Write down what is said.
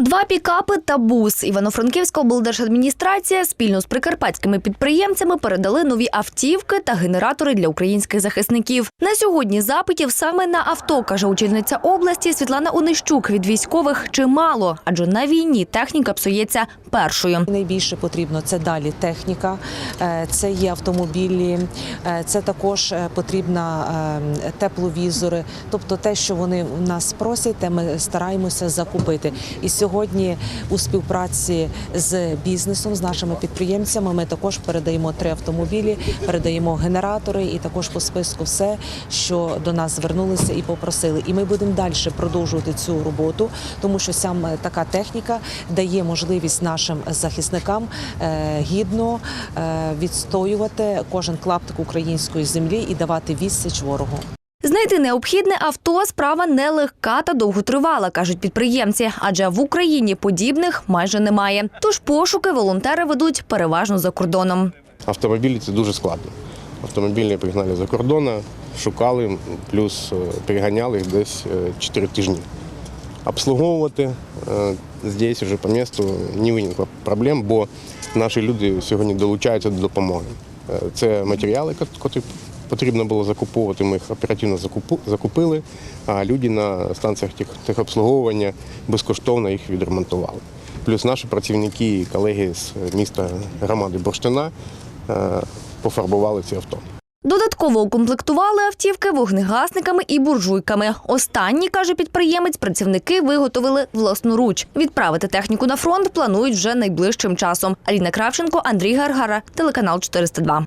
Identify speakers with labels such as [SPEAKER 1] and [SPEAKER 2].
[SPEAKER 1] Два пікапи та бус. Івано-Франківська облдержадміністрація спільно з прикарпатськими підприємцями передали нові автівки та генератори для українських захисників. На сьогодні запитів саме на авто, каже очільниця області Світлана Онищук від військових чимало, адже на війні техніка псується першою.
[SPEAKER 2] Найбільше потрібно це далі техніка, е, це є автомобілі, е, це також е, потрібна тепловізори. Тобто те, що вони в нас просять, те ми стараємося закупити. І сьогодні у співпраці з бізнесом, з нашими підприємцями, ми також передаємо три автомобілі, передаємо генератори і також по списку все, що до нас звернулися і попросили. І ми будемо далі продовжувати цю роботу, тому що саме така техніка дає можливість нашим захисникам е, гідно е, відстоювати кожен клаптик української землі і давати відсіч ворогу.
[SPEAKER 1] Знайти необхідне авто справа нелегка та довготривала, кажуть підприємці, адже в Україні подібних майже немає. Тож пошуки волонтери ведуть переважно за кордоном.
[SPEAKER 3] Автомобілі це дуже складно. Автомобілі пригнали за кордону, шукали, плюс е, переганяли їх десь 4 тижні. Обслуговувати е, здесь уже по місту не виникло проблем, бо наші люди сьогодні долучаються до допомоги. Е, Це матеріали, які потрібно було закуповувати. Ми їх оперативно закупили, а люди на станціях тех- техобслуговування безкоштовно їх відремонтували. Плюс наші працівники і колеги з міста громади Бурштина е, пофарбували ці авто.
[SPEAKER 1] Додатково укомплектували автівки вогнегасниками і буржуйками. Останні, каже підприємець, працівники виготовили власноруч. Відправити техніку на фронт планують вже найближчим часом. Аліна Кравченко, Андрій Гаргара, телеканал 402.